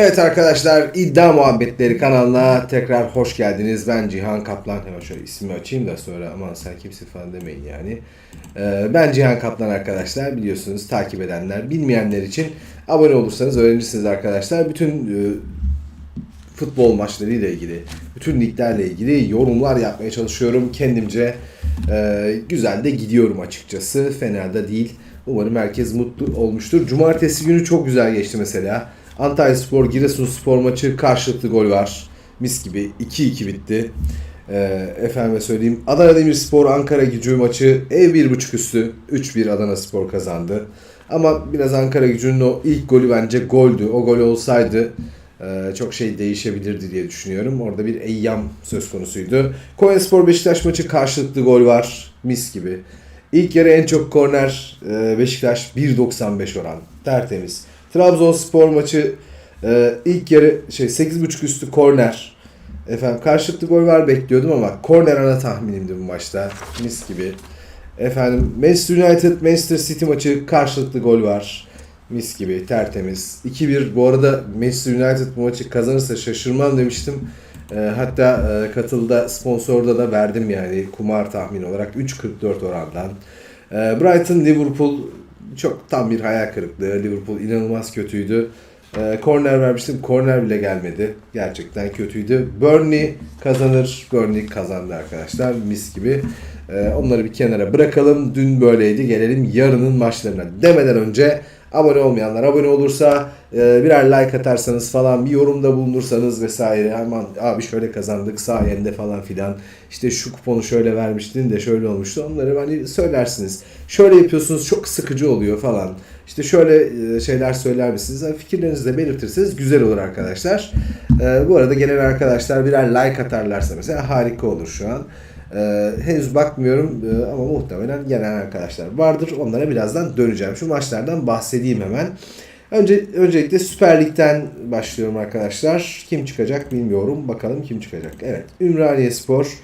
Evet arkadaşlar iddia muhabbetleri kanalına tekrar hoş geldiniz. Ben Cihan Kaplan. Hemen şöyle ismimi açayım da sonra aman sen kimsin falan demeyin yani. Ee, ben Cihan Kaplan arkadaşlar biliyorsunuz takip edenler bilmeyenler için abone olursanız öğrenirsiniz arkadaşlar. Bütün e, futbol maçlarıyla ilgili, bütün liglerle ilgili yorumlar yapmaya çalışıyorum. Kendimce e, güzel de gidiyorum açıkçası. Fena da değil. Umarım herkes mutlu olmuştur. Cumartesi günü çok güzel geçti mesela. Antalya Spor, Giresun Spor maçı karşılıklı gol var. Mis gibi 2-2 bitti. E, efendime söyleyeyim. Adana Demirspor, Ankara gücü maçı ev 1.5 üstü. 3-1 Adana Spor kazandı. Ama biraz Ankara gücünün o ilk golü bence goldü. O gol olsaydı ee, çok şey değişebilirdi diye düşünüyorum. Orada bir eyyam söz konusuydu. Konyaspor Beşiktaş maçı karşılıklı gol var. Mis gibi. İlk yarı en çok korner e, Beşiktaş 1.95 oran. Tertemiz. Trabzonspor maçı e, ilk yarı şey 8.5 üstü korner. Efendim karşılıklı gol var bekliyordum ama korner ana tahminimdi bu maçta. Mis gibi. Efendim Manchester United Manchester City maçı karşılıklı gol var. Mis gibi tertemiz. 2-1 bu arada Manchester United bu maçı kazanırsa şaşırmam demiştim. E, hatta e, katılda sponsorda da verdim yani kumar tahmini olarak 3.44 orandan. E, Brighton Liverpool çok tam bir hayal kırıklığı. Liverpool inanılmaz kötüydü. E, corner vermiştim. Corner bile gelmedi. Gerçekten kötüydü. Burnley kazanır. Burnley kazandı arkadaşlar. Mis gibi. E, onları bir kenara bırakalım. Dün böyleydi. Gelelim yarının maçlarına. Demeden önce Abone olmayanlar abone olursa e, birer like atarsanız falan bir yorumda bulunursanız vesaire aman abi şöyle kazandık sayende falan filan işte şu kuponu şöyle vermiştin de şöyle olmuştu onları hani söylersiniz. Şöyle yapıyorsunuz çok sıkıcı oluyor falan. İşte şöyle e, şeyler söyler misiniz? Fikirlerinizi de belirtirseniz güzel olur arkadaşlar. E, bu arada gelen arkadaşlar birer like atarlarsa mesela harika olur şu an. Ee, henüz bakmıyorum ee, ama muhtemelen gelen arkadaşlar vardır. Onlara birazdan döneceğim. Şu maçlardan bahsedeyim hemen. Önce öncelikle Süper Lig'den başlıyorum arkadaşlar. Kim çıkacak bilmiyorum. Bakalım kim çıkacak. Evet. Ümraniye Spor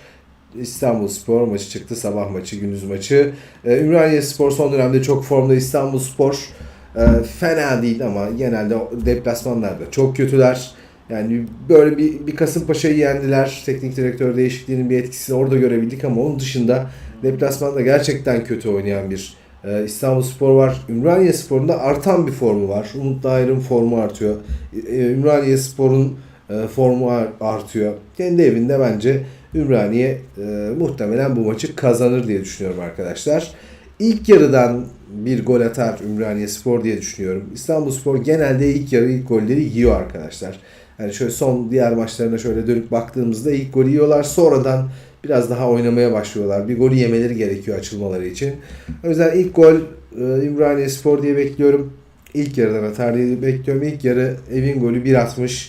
İstanbul Spor maçı çıktı. Sabah maçı, gündüz maçı. Ee, Ümraniye Spor son dönemde çok formda. İstanbul Spor e, fena değil ama genelde deplasmanlarda çok kötüler. Yani böyle bir, bir Kasımpaşa'yı yendiler. Teknik direktör değişikliğinin bir etkisini orada görebildik ama onun dışında deplasmanda gerçekten kötü oynayan bir e, İstanbul Spor var. Ümraniye Spor'un da artan bir formu var. Umut Dair'in formu artıyor. E, Ümraniye Spor'un e, formu artıyor. Kendi evinde bence Ümraniye e, muhtemelen bu maçı kazanır diye düşünüyorum arkadaşlar. İlk yarıdan bir gol atar Ümraniye Spor diye düşünüyorum. İstanbul Spor genelde ilk yarı ilk golleri yiyor arkadaşlar. Yani şöyle son diğer maçlarına şöyle dönüp baktığımızda ilk golü yiyorlar. Sonradan biraz daha oynamaya başlıyorlar. Bir golü yemeleri gerekiyor açılmaları için. O yüzden ilk gol e, Ümraniye Spor diye bekliyorum. İlk yarıdan atar diye bekliyorum. İlk yarı evin golü 1.60.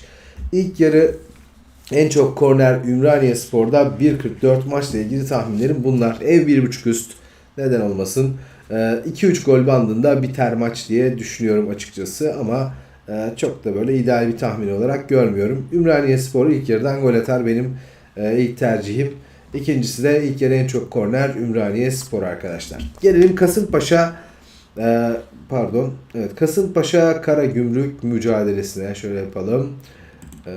İlk yarı en çok korner Ümraniye Spor'da 1.44 maçla ilgili tahminlerim bunlar. Ev 1.5 üst. Neden olmasın? 2-3 e, gol bandında biter maç diye düşünüyorum açıkçası ama çok da böyle ideal bir tahmin olarak görmüyorum. Ümraniye Sporu ilk yarıdan gol atar benim e, ilk tercihim. İkincisi de ilk yarı en çok korner Ümraniye Spor arkadaşlar. Gelelim Kasımpaşa e, pardon evet Kasımpaşa Kara Gümrük mücadelesine şöyle yapalım. E,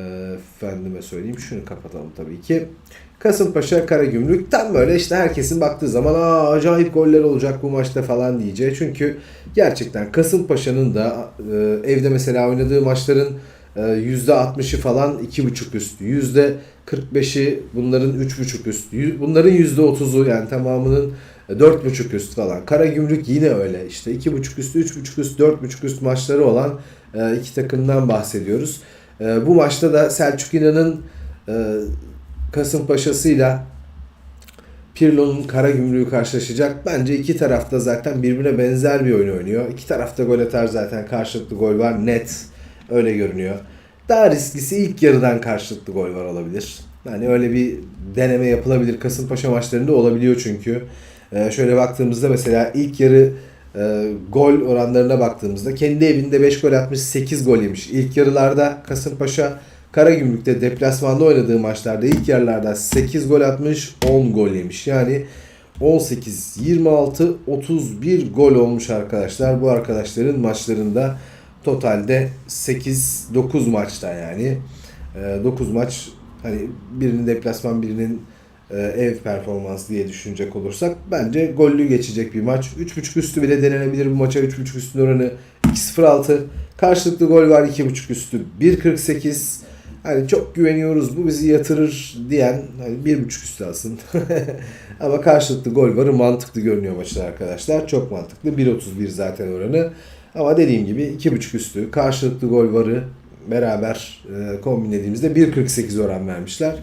efendime söyleyeyim şunu kapatalım tabii ki. Kasımpaşa Karagümrük tam böyle işte herkesin baktığı zaman Aa, acayip goller olacak bu maçta falan diyeceği. Çünkü gerçekten Kasımpaşa'nın da e, evde mesela oynadığı maçların e, %60'ı falan 2.5 üstü. %45'i bunların 3.5 üstü. Bunların %30'u yani tamamının 4.5 üst falan. Karagümrük yine öyle. İşte 2.5 üst, 3.5 üst, 4.5 üst maçları olan e, iki takımdan bahsediyoruz. E, bu maçta da Selçuk İnan'ın e, Kasımpaşa'sıyla Pirlo'nun Karagümrük'ü karşılaşacak. Bence iki tarafta zaten birbirine benzer bir oyun oynuyor. İki tarafta gol atar zaten karşılıklı gol var net. Öyle görünüyor. Daha risklisi ilk yarıdan karşılıklı gol var olabilir. Yani öyle bir deneme yapılabilir. Kasımpaşa maçlarında olabiliyor çünkü. Ee, şöyle baktığımızda mesela ilk yarı e, gol oranlarına baktığımızda kendi evinde 5 gol atmış 8 gol yemiş. İlk yarılarda Kasımpaşa Karagümrük'te deplasmanda oynadığı maçlarda ilk yerlerde 8 gol atmış 10 gol yemiş. Yani 18, 26, 31 gol olmuş arkadaşlar. Bu arkadaşların maçlarında totalde 8-9 maçta yani. 9 maç hani birinin deplasman birinin e, ev performansı diye düşünecek olursak bence gollü geçecek bir maç. 3.5 üstü bile denenebilir bu maça. 3.5 üstün oranı 2.06. Karşılıklı gol var 2.5 üstü 1.48. Hani çok güveniyoruz bu bizi yatırır diyen hani bir buçuk üstü alsın. Ama karşılıklı gol varı mantıklı görünüyor maçta arkadaşlar. Çok mantıklı. 1.31 zaten oranı. Ama dediğim gibi iki buçuk üstü karşılıklı gol varı beraber e, kombinlediğimizde 1.48 oran vermişler.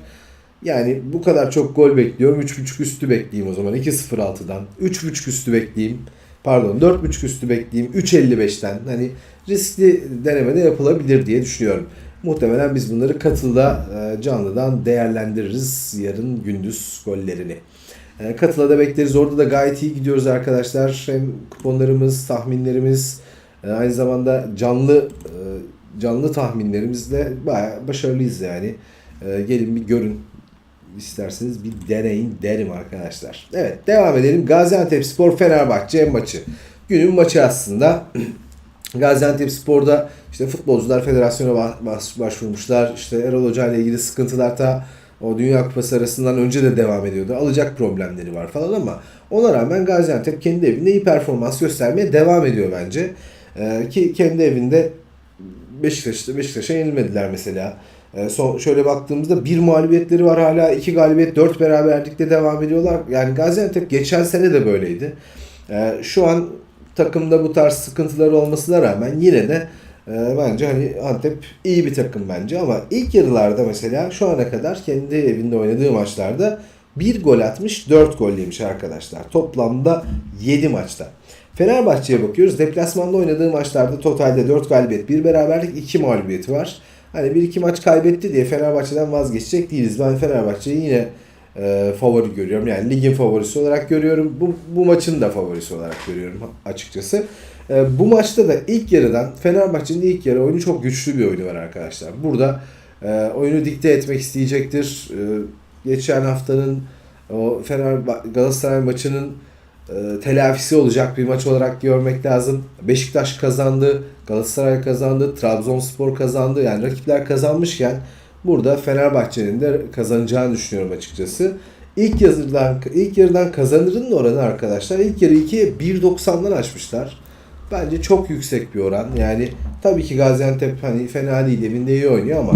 Yani bu kadar çok gol bekliyorum. 3.5 üstü bekleyeyim o zaman 2.06'dan. 3.5 üstü bekleyeyim. Pardon 4.5 üstü bekleyeyim 3.55'ten. Hani riskli denemede yapılabilir diye düşünüyorum. Muhtemelen biz bunları katılda e, canlıdan değerlendiririz yarın gündüz gollerini. E, Katıla da bekleriz. Orada da gayet iyi gidiyoruz arkadaşlar. Hem kuponlarımız, tahminlerimiz, e, aynı zamanda canlı canlı tahminlerimizle bayağı başarılıyız yani. Gelin bir görün isterseniz bir deneyin derim arkadaşlar. Evet devam edelim. Gaziantep Spor Fenerbahçe maçı. Günün maçı aslında. Gaziantep Spor'da işte futbolcular federasyona başvurmuşlar. İşte Erol Hoca ile ilgili sıkıntılar ta o Dünya Kupası arasından önce de devam ediyordu. Alacak problemleri var falan ama ona rağmen Gaziantep kendi evinde iyi performans göstermeye devam ediyor bence. Ee, ki kendi evinde Beşiktaş'ta Beşiktaş'a yenilmediler mesela. Ee, son şöyle baktığımızda bir mağlubiyetleri var hala iki galibiyet dört beraberlikte devam ediyorlar. Yani Gaziantep geçen sene de böyleydi. Ee, şu an takımda bu tarz sıkıntıları olmasına rağmen yine de e, bence hani Antep iyi bir takım bence ama ilk yarılarda mesela şu ana kadar kendi evinde oynadığı maçlarda bir gol atmış 4 gol yemiş arkadaşlar. Toplamda 7 maçta. Fenerbahçe'ye bakıyoruz. Deplasmanda oynadığı maçlarda totalde 4 galibiyet, 1 beraberlik, 2 mağlubiyeti var. Hani 1-2 maç kaybetti diye Fenerbahçe'den vazgeçecek değiliz. Ben Fenerbahçe'yi yine e, favori görüyorum. Yani ligin favorisi olarak görüyorum. Bu, bu maçın da favorisi olarak görüyorum açıkçası. E, bu maçta da ilk yarıdan Fenerbahçe'nin ilk yarı oyunu çok güçlü bir oyunu var arkadaşlar. Burada e, oyunu dikte etmek isteyecektir. E, geçen haftanın o Fener Galatasaray maçının e, telafisi olacak bir maç olarak görmek lazım. Beşiktaş kazandı, Galatasaray kazandı, Trabzonspor kazandı. Yani rakipler kazanmışken Burada Fenerbahçe'nin de kazanacağını düşünüyorum açıkçası. İlk yarıdan, ilk yarıdan kazanırın oranı arkadaşlar ilk yarı 2'ye 1.90'dan açmışlar. Bence çok yüksek bir oran. Yani tabii ki Gaziantep hani fena değil evinde iyi oynuyor ama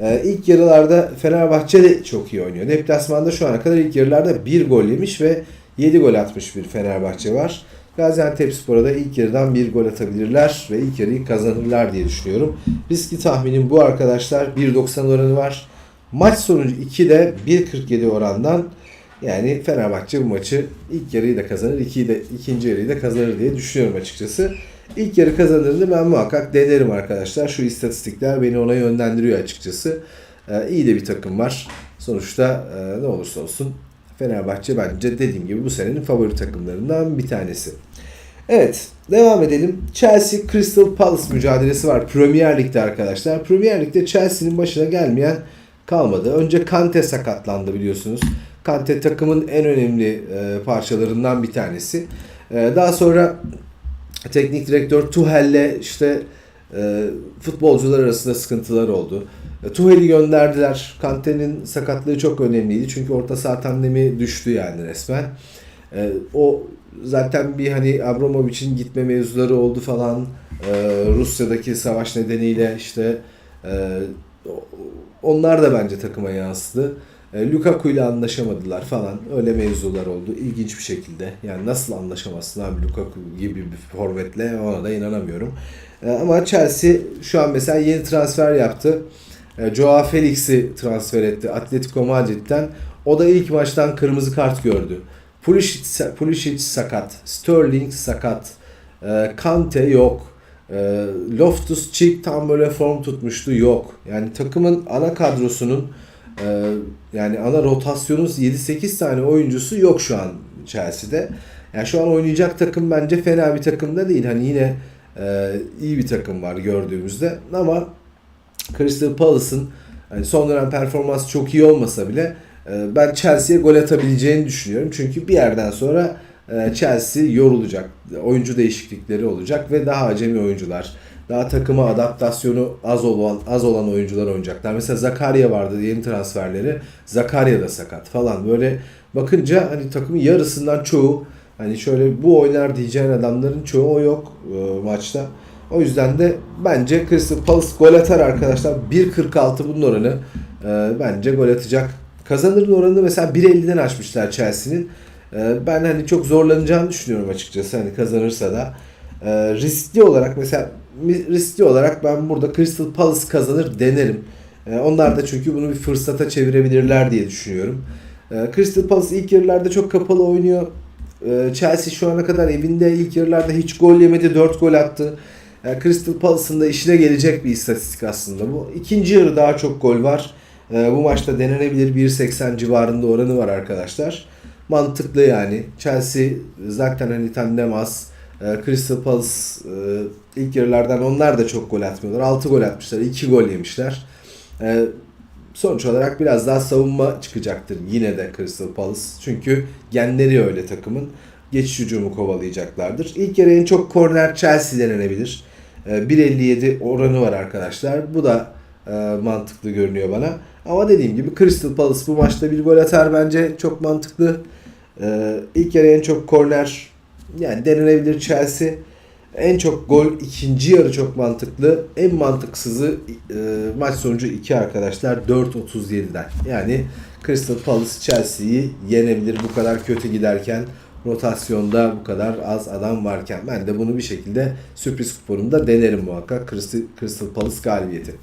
e, ilk yarılarda Fenerbahçe de çok iyi oynuyor. Deplasmanda şu ana kadar ilk yarılarda 1 gol yemiş ve 7 gol atmış bir Fenerbahçe var. Gaziantep Spor'a da ilk yarıdan bir gol atabilirler ve ilk yarıyı kazanırlar diye düşünüyorum. Riskli tahminim bu arkadaşlar. 1.90 oranı var. Maç sonucu 2'de 1.47 orandan yani Fenerbahçe bu maçı ilk yarıyı da kazanır, ikiyi de, ikinci yarıyı da kazanır diye düşünüyorum açıkçası. İlk yarı kazanırını ben muhakkak denerim arkadaşlar. Şu istatistikler beni ona yönlendiriyor açıkçası. Ee, iyi de bir takım var. Sonuçta e, ne olursa olsun Fenerbahçe bence dediğim gibi bu senenin favori takımlarından bir tanesi. Evet devam edelim. Chelsea Crystal Palace mücadelesi var Premier Lig'de arkadaşlar. Premier Lig'de Chelsea'nin başına gelmeyen kalmadı. Önce Kante sakatlandı biliyorsunuz. Kante takımın en önemli e, parçalarından bir tanesi. E, daha sonra teknik direktör Tuchel'le işte e, futbolcular arasında sıkıntılar oldu. E, Tuhel'i gönderdiler. Kante'nin sakatlığı çok önemliydi. Çünkü orta saha tandemi düştü yani resmen. E, o zaten bir hani Abramovich'in gitme mevzuları oldu falan. E, Rusya'daki savaş nedeniyle işte onlar da bence takıma yansıdı. Lukaku ile anlaşamadılar falan. Öyle mevzular oldu. İlginç bir şekilde. Yani nasıl anlaşamazsın abi Lukaku gibi bir forvetle ona da inanamıyorum. Ama Chelsea şu an mesela yeni transfer yaptı. E, Joao Felix'i transfer etti Atletico Madrid'den. O da ilk maçtan kırmızı kart gördü. Pulisic, Pulisic sakat. Sterling sakat. E, Kante yok. E, Loftus Cheek tam böyle form tutmuştu. Yok. Yani takımın ana kadrosunun yani ana rotasyonun 7-8 tane oyuncusu yok şu an Chelsea'de. Yani şu an oynayacak takım bence fena bir takım değil. Hani yine iyi bir takım var gördüğümüzde ama Crystal Palace'ın yani son dönem performans çok iyi olmasa bile e, ben Chelsea'ye gol atabileceğini düşünüyorum. Çünkü bir yerden sonra e, Chelsea yorulacak. Oyuncu değişiklikleri olacak ve daha acemi oyuncular, daha takıma adaptasyonu az olan az olan oyuncular oynayacaklar. Mesela Zakaria vardı yeni transferleri. Zakaria da sakat falan. Böyle bakınca hani takımın yarısından çoğu hani şöyle bu oynar diyeceğin adamların çoğu o yok e, maçta. O yüzden de bence Crystal Palace gol atar arkadaşlar. 1.46 bunun oranı. E, bence gol atacak. Kazanırın oranını mesela 1.50'den açmışlar Chelsea'nin. E, ben hani çok zorlanacağını düşünüyorum açıkçası. Hani kazanırsa da. E, riskli olarak mesela riskli olarak ben burada Crystal Palace kazanır denerim. E, onlar da çünkü bunu bir fırsata çevirebilirler diye düşünüyorum. E, Crystal Palace ilk yarılarda çok kapalı oynuyor. Chelsea şu ana kadar evinde ilk yarılarda hiç gol yemedi. 4 gol attı. E, Crystal Palace'ın da işine gelecek bir istatistik aslında bu. İkinci yarı daha çok gol var. E, bu maçta denenebilir 1.80 civarında oranı var arkadaşlar. Mantıklı yani. Chelsea zaten hani tandem az. E, Crystal Palace ilk yarılardan onlar da çok gol atmıyorlar. 6 gol atmışlar. 2 gol yemişler. Sonuç olarak biraz daha savunma çıkacaktır yine de Crystal Palace. Çünkü genleri öyle takımın. Geçiş hücumu kovalayacaklardır. İlk yarı en çok korner Chelsea denenebilir. E, 1.57 oranı var arkadaşlar. Bu da e, mantıklı görünüyor bana. Ama dediğim gibi Crystal Palace bu maçta bir gol atar bence. Çok mantıklı. E, ilk yarı en çok korner yani denenebilir Chelsea. En çok gol ikinci yarı çok mantıklı. En mantıksızı e, maç sonucu 2 arkadaşlar 4.37'den. Yani Crystal Palace Chelsea'yi yenebilir bu kadar kötü giderken rotasyonda bu kadar az adam varken. Ben de bunu bir şekilde sürpriz kuponumda denerim muhakkak Crystal, Crystal Palace galibiyeti.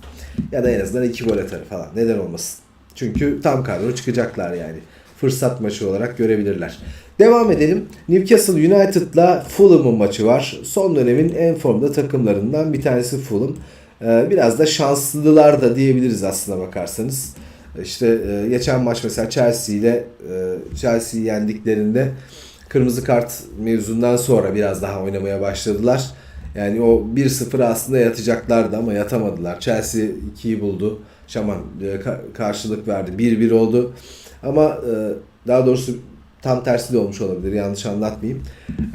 Ya da en azından 2 gol atarı falan. Neden olmasın? Çünkü tam kadro çıkacaklar yani. Fırsat maçı olarak görebilirler. Devam edelim. Newcastle United'la Fulham'ın maçı var. Son dönemin en formda takımlarından bir tanesi Fulham. Ee, biraz da şanslılar da diyebiliriz aslına bakarsanız. İşte e, geçen maç mesela Chelsea ile e, Chelsea'yi yendiklerinde kırmızı kart mevzundan sonra biraz daha oynamaya başladılar. Yani o 1-0 aslında yatacaklardı ama yatamadılar. Chelsea 2'yi buldu. Şaman e, karşılık verdi. 1-1 oldu. Ama daha doğrusu tam tersi de olmuş olabilir. Yanlış anlatmayayım.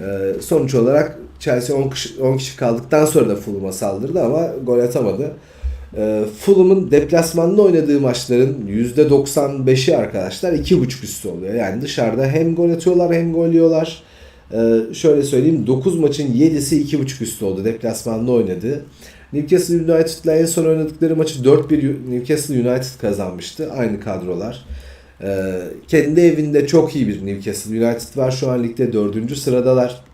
Ee, sonuç olarak Chelsea 10 kişi, 10 kişi kaldıktan sonra da Fulham'a saldırdı ama gol atamadı. Ee, Fulham'ın deplasmanda oynadığı maçların %95'i arkadaşlar 2.5 üstü oluyor. Yani dışarıda hem gol atıyorlar hem gol yiyorlar. Ee, şöyle söyleyeyim 9 maçın 7'si 2.5 üstü oldu deplasmanda oynadığı. Newcastle United'la en son oynadıkları maçı 4-1 Newcastle United kazanmıştı. Aynı kadrolar. Ee, kendi evinde çok iyi bir Newcastle United var. Şu an ligde dördüncü sıradalar.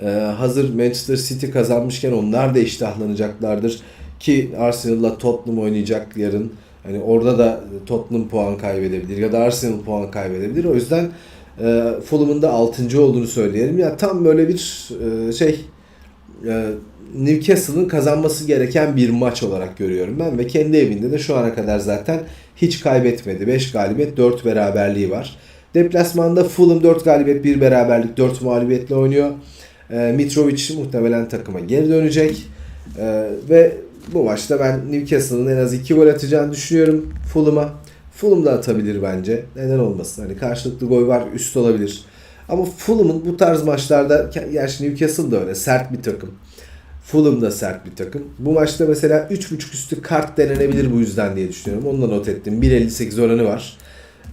Ee, hazır Manchester City kazanmışken onlar da iştahlanacaklardır. Ki Arsenal'la Tottenham oynayacak yarın. Hani orada da Tottenham puan kaybedebilir ya da Arsenal puan kaybedebilir. O yüzden e, Fulham'ın da 6. olduğunu söyleyelim. Ya tam böyle bir e, şey e, Newcastle'ın kazanması gereken bir maç olarak görüyorum ben ve kendi evinde de şu ana kadar zaten hiç kaybetmedi. 5 galibiyet 4 beraberliği var. Deplasmanda Fulham 4 galibiyet 1 beraberlik 4 mağlubiyetle oynuyor. E, Mitrovic muhtemelen takıma geri dönecek. E, ve bu maçta ben Newcastle'ın en az 2 gol atacağını düşünüyorum Fulham'a. Fulham da atabilir bence. Neden olmasın? Hani karşılıklı gol var, üst olabilir. Ama Fulham'ın bu tarz maçlarda, gerçi Newcastle da öyle sert bir takım. Fulham da sert bir takım. Bu maçta mesela 3.5 üstü kart denenebilir bu yüzden diye düşünüyorum. Onu da not ettim. 1.58 oranı var.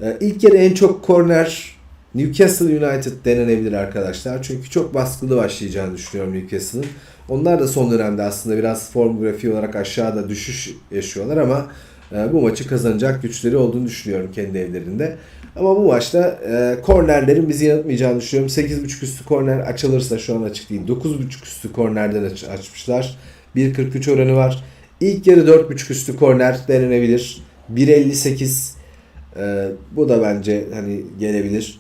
Ee, ilk en çok korner Newcastle United denenebilir arkadaşlar. Çünkü çok baskılı başlayacağını düşünüyorum Newcastle'ın. Onlar da son dönemde aslında biraz form grafiği olarak aşağıda düşüş yaşıyorlar ama e, bu maçı kazanacak güçleri olduğunu düşünüyorum kendi evlerinde. Ama bu maçta e, kornerlerin bizi yanıltmayacağını düşünüyorum. 8.5 üstü korner açılırsa şu an açık değil. 9.5 üstü kornerden aç, açmışlar. 1.43 oranı var. İlk yarı 4.5 üstü korner denenebilir. 1.58 e, bu da bence hani gelebilir.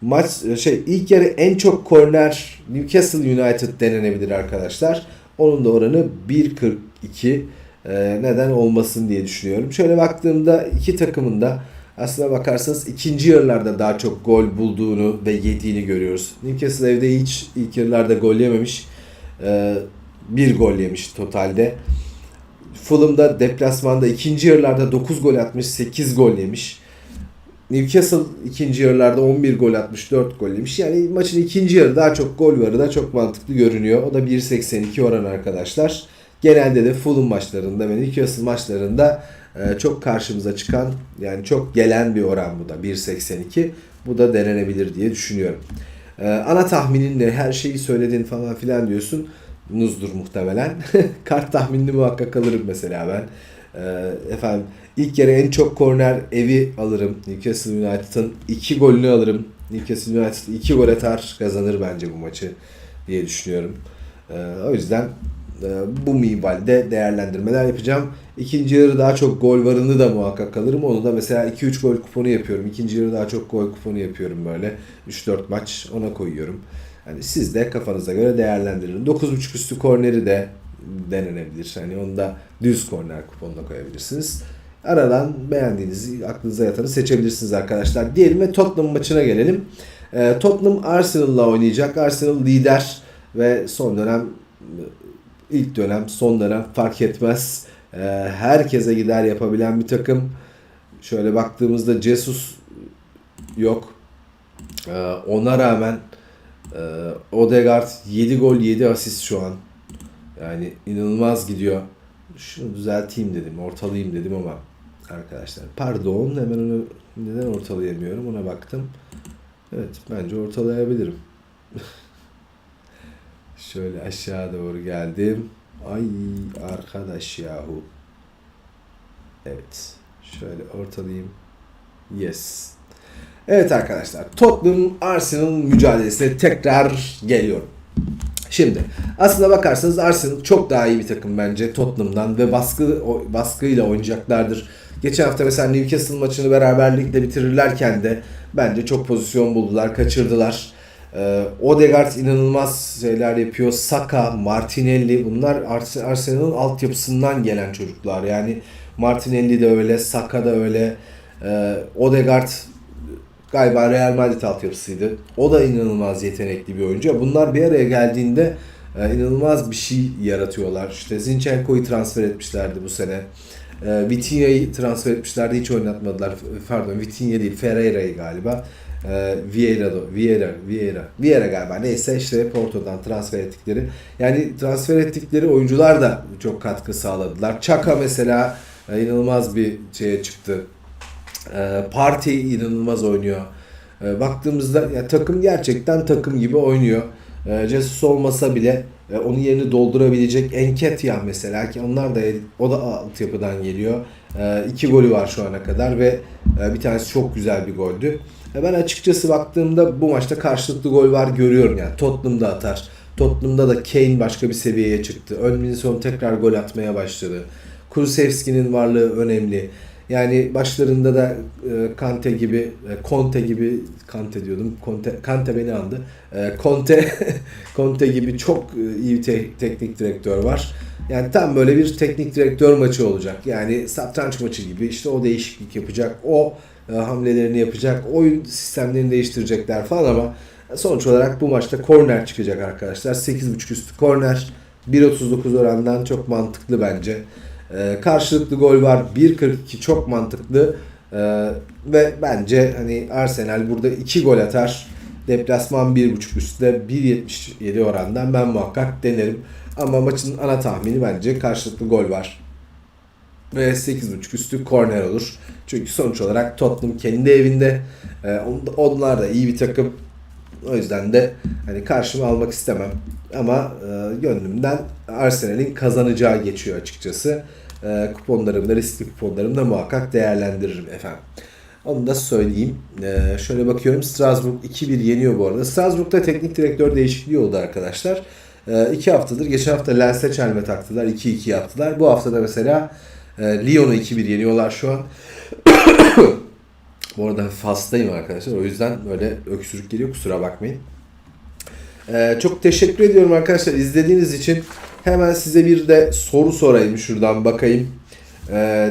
Maç şey ilk yarı en çok korner Newcastle United denenebilir arkadaşlar. Onun da oranı 1.42 e, neden olmasın diye düşünüyorum. Şöyle baktığımda iki takımın da aslına bakarsanız ikinci yarılarda daha çok gol bulduğunu ve yediğini görüyoruz. Newcastle evde hiç ilk yarılarda gol yememiş. Ee, bir gol yemiş totalde. Fulham'da deplasmanda ikinci yarılarda 9 gol atmış, 8 gol yemiş. Newcastle ikinci yarılarda 11 gol atmış, 4 gol yemiş. Yani maçın ikinci yarı daha çok gol varı da çok mantıklı görünüyor. O da 1.82 oran arkadaşlar. genelde de Fulham maçlarında ve Newcastle maçlarında e, çok karşımıza çıkan yani çok gelen bir oran bu da 1.82. Bu da denenebilir diye düşünüyorum. E, ana tahminin ne? Her şeyi söyledin falan filan diyorsun. Nuzdur muhtemelen. Kart tahminini muhakkak alırım mesela ben. E, efendim ilk yarı en çok korner evi alırım. Newcastle United'ın 2 golünü alırım. Newcastle United 2 gol atar kazanır bence bu maçı diye düşünüyorum. E, o yüzden e, bu minvalde değerlendirmeler yapacağım. İkinci yarı daha çok gol varını da muhakkak alırım. Onu da mesela 2-3 gol kuponu yapıyorum. İkinci yarı daha çok gol kuponu yapıyorum böyle. 3-4 maç ona koyuyorum. Hani siz de kafanıza göre değerlendirin. 9.5 üstü korneri de denenebilir. Hani onu da düz korner kuponuna koyabilirsiniz. Aradan beğendiğinizi, aklınıza yatanı seçebilirsiniz arkadaşlar. Diyelim ve Tottenham maçına gelelim. Ee, Tottenham Arsenal'la oynayacak. Arsenal lider ve son dönem ilk dönem, son dönem fark etmez. Ee, herkese gider yapabilen bir takım. Şöyle baktığımızda Jesus yok. Ee, ona rağmen e, Odegaard 7 gol 7 asist şu an. Yani inanılmaz gidiyor. Şunu düzelteyim dedim, ortalayayım dedim ama arkadaşlar pardon hemen onu neden ortalayamıyorum ona baktım. Evet bence ortalayabilirim. Şöyle aşağı doğru geldim. Ay arkadaş yahu. Evet. Şöyle ortalayayım. Yes. Evet arkadaşlar. Tottenham Arsenal mücadelesine tekrar geliyorum. Şimdi aslında bakarsanız Arsenal çok daha iyi bir takım bence Tottenham'dan ve baskı baskıyla oynayacaklardır. Geçen hafta mesela Newcastle maçını beraberlikle bitirirlerken de bence çok pozisyon buldular, kaçırdılar. Ee, Odegaard inanılmaz şeyler yapıyor. Saka, Martinelli bunlar Ars- Arsenal'ın altyapısından gelen çocuklar. Yani Martinelli de öyle, Saka da öyle. Ee, Odegaard galiba Real Madrid altyapısıydı. O da inanılmaz yetenekli bir oyuncu. Bunlar bir araya geldiğinde e, inanılmaz bir şey yaratıyorlar. İşte Zinchenko'yu transfer etmişlerdi bu sene. E, Vitinha'yı transfer etmişlerdi hiç oynatmadılar. Pardon Vitinha değil Ferreira'yı galiba. E, Vieira, Vieira, Vieira, Vieira galiba neyse işte Porto'dan transfer ettikleri. Yani transfer ettikleri oyuncular da çok katkı sağladılar. Chaka mesela e, inanılmaz bir şeye çıktı. E, Parti inanılmaz oynuyor. E, baktığımızda ya takım gerçekten takım gibi oynuyor. E, Jesus olmasa bile e, onun yerini doldurabilecek Enketia mesela ki onlar da o da altyapıdan geliyor. E, iki golü var şu ana kadar ve e, bir tanesi çok güzel bir goldü. E, ben açıkçası baktığımda bu maçta karşılıklı gol var görüyorum yani. Tottenham'da atar. Tottenham'da da Kane başka bir seviyeye çıktı. Önminson tekrar gol atmaya başladı. Kulusevski'nin varlığı önemli. Yani başlarında da e, Kante gibi, e, Conte gibi, Kante diyordum, Conte, Kante beni andı. E, Conte, Conte gibi çok e, iyi te- teknik direktör var. Yani tam böyle bir teknik direktör maçı olacak. Yani satranç maçı gibi işte o değişiklik yapacak, o e, hamlelerini yapacak, oyun sistemlerini değiştirecekler falan ama sonuç olarak bu maçta korner çıkacak arkadaşlar. 8.5 üstü korner. 1.39 orandan çok mantıklı bence. Ee, karşılıklı gol var. 1.42 çok mantıklı. Ee, ve bence hani Arsenal burada 2 gol atar. Deplasman 1.5 üstte 1.77 orandan ben muhakkak denerim. Ama maçın ana tahmini bence karşılıklı gol var. Ve 8.5 üstü korner olur. Çünkü sonuç olarak Tottenham kendi evinde. Ee, on- onlar da iyi bir takım. O yüzden de hani karşıma almak istemem. Ama e, gönlümden Arsenal'in kazanacağı geçiyor açıkçası. E, kuponlarımda, riskli kuponlarımda muhakkak değerlendiririm efendim. Onu da söyleyeyim. E, şöyle bakıyorum. Strasbourg 2-1 yeniyor bu arada. Strasbourg'da teknik direktör değişikliği oldu arkadaşlar. E, iki haftadır. Geçen hafta Lens'e çelme taktılar. 2-2 yaptılar. Bu hafta da mesela e, Lyon'u 2-1 yeniyorlar şu an. Bu arada hafif hastayım arkadaşlar. O yüzden böyle öksürük geliyor. Kusura bakmayın. Ee, çok teşekkür ediyorum arkadaşlar izlediğiniz için. Hemen size bir de soru sorayım şuradan bakayım. Ee,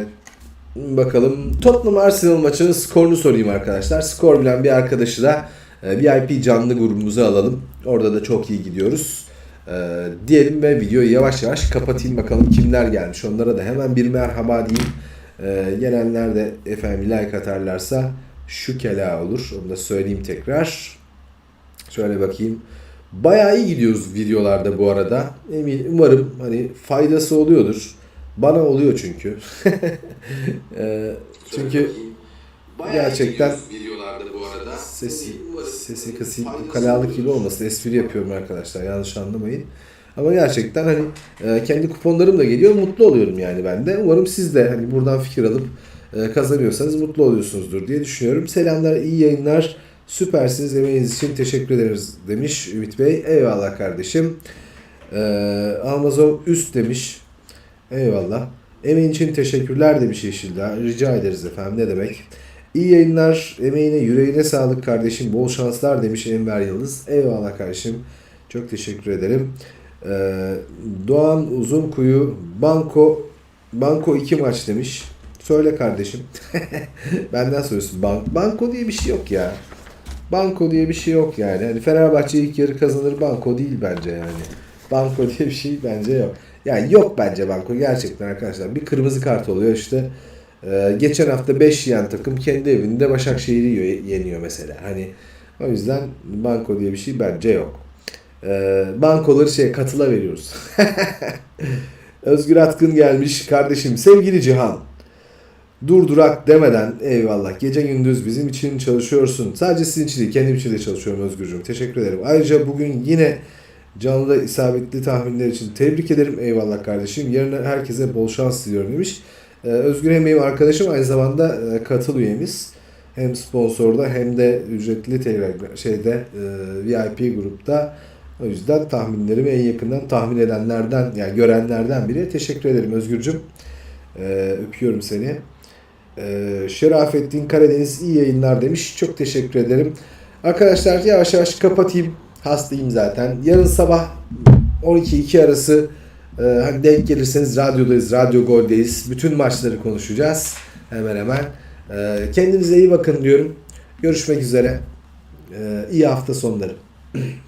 bakalım Tottenham Arsenal maçının skorunu sorayım arkadaşlar. Skor bilen bir arkadaşı da e, VIP canlı grubumuza alalım. Orada da çok iyi gidiyoruz. Ee, diyelim ve videoyu yavaş yavaş kapatayım bakalım kimler gelmiş. Onlara da hemen bir merhaba diyeyim. Ee, gelenler de efendim like atarlarsa şu kela olur. Onu da söyleyeyim tekrar. Şöyle bakayım. Bayağı iyi gidiyoruz videolarda bu arada. Emin, umarım hani faydası oluyordur. Bana oluyor çünkü. Ee, çünkü gerçekten videolarda bu arada. sesi, sesi kısayım. Ukalalık gibi olmasın. Espri yapıyorum arkadaşlar. Yanlış anlamayın. Ama gerçekten hani e, kendi kuponlarım da geliyor. Mutlu oluyorum yani ben de. Umarım siz de hani buradan fikir alıp e, kazanıyorsanız mutlu oluyorsunuzdur diye düşünüyorum. Selamlar, iyi yayınlar. Süpersiniz. Emeğiniz için teşekkür ederiz demiş Ümit Bey. Eyvallah kardeşim. Ee, Amazon üst demiş. Eyvallah. Emeğin için teşekkürler demiş Yeşildağ. Rica ederiz efendim. Ne demek? İyi yayınlar. Emeğine, yüreğine sağlık kardeşim. Bol şanslar demiş Enver Yıldız. Eyvallah kardeşim. Çok teşekkür ederim. Ee, Doğan Uzunkuyu Banko Banko 2 maç demiş. Söyle kardeşim. Benden soruyorsun. Bank, banko diye bir şey yok ya. Banko diye bir şey yok yani. Hani Fenerbahçe ilk yarı kazanır banko değil bence yani. Banko diye bir şey bence yok. Yani yok bence banko gerçekten arkadaşlar. Bir kırmızı kart oluyor işte. Ee, geçen hafta 5 yiyen takım kendi evinde Başakşehir'i yeniyor mesela. Hani o yüzden banko diye bir şey bence yok. Ee, bankoları şey katıla veriyoruz. Özgür Atkın gelmiş kardeşim. Sevgili Cihan. Durdurak demeden eyvallah. Gece gündüz bizim için çalışıyorsun. Sadece sizin için değil kendim için de çalışıyorum Özgürcüğüm. Teşekkür ederim. Ayrıca bugün yine canlıda isabetli tahminler için tebrik ederim. Eyvallah kardeşim. Yarın herkese bol şans diliyorum demiş. Ee, Özgür hem benim arkadaşım aynı zamanda e, katıl üyemiz. Hem sponsorda hem de ücretli şeyde e, VIP grupta. O yüzden tahminlerimi en yakından tahmin edenlerden yani görenlerden biri. Teşekkür ederim Özgürcüm. Ee, öpüyorum seni. Ee, Şerafettin Karadeniz iyi yayınlar demiş. Çok teşekkür ederim. Arkadaşlar yavaş yavaş kapatayım. Hastayım zaten. Yarın sabah 12-2 arası e, hani denk gelirseniz radyodayız, Radyo Gol'deyiz. Bütün maçları konuşacağız. Hemen hemen. Ee, kendinize iyi bakın diyorum. Görüşmek üzere. Ee, iyi hafta sonları.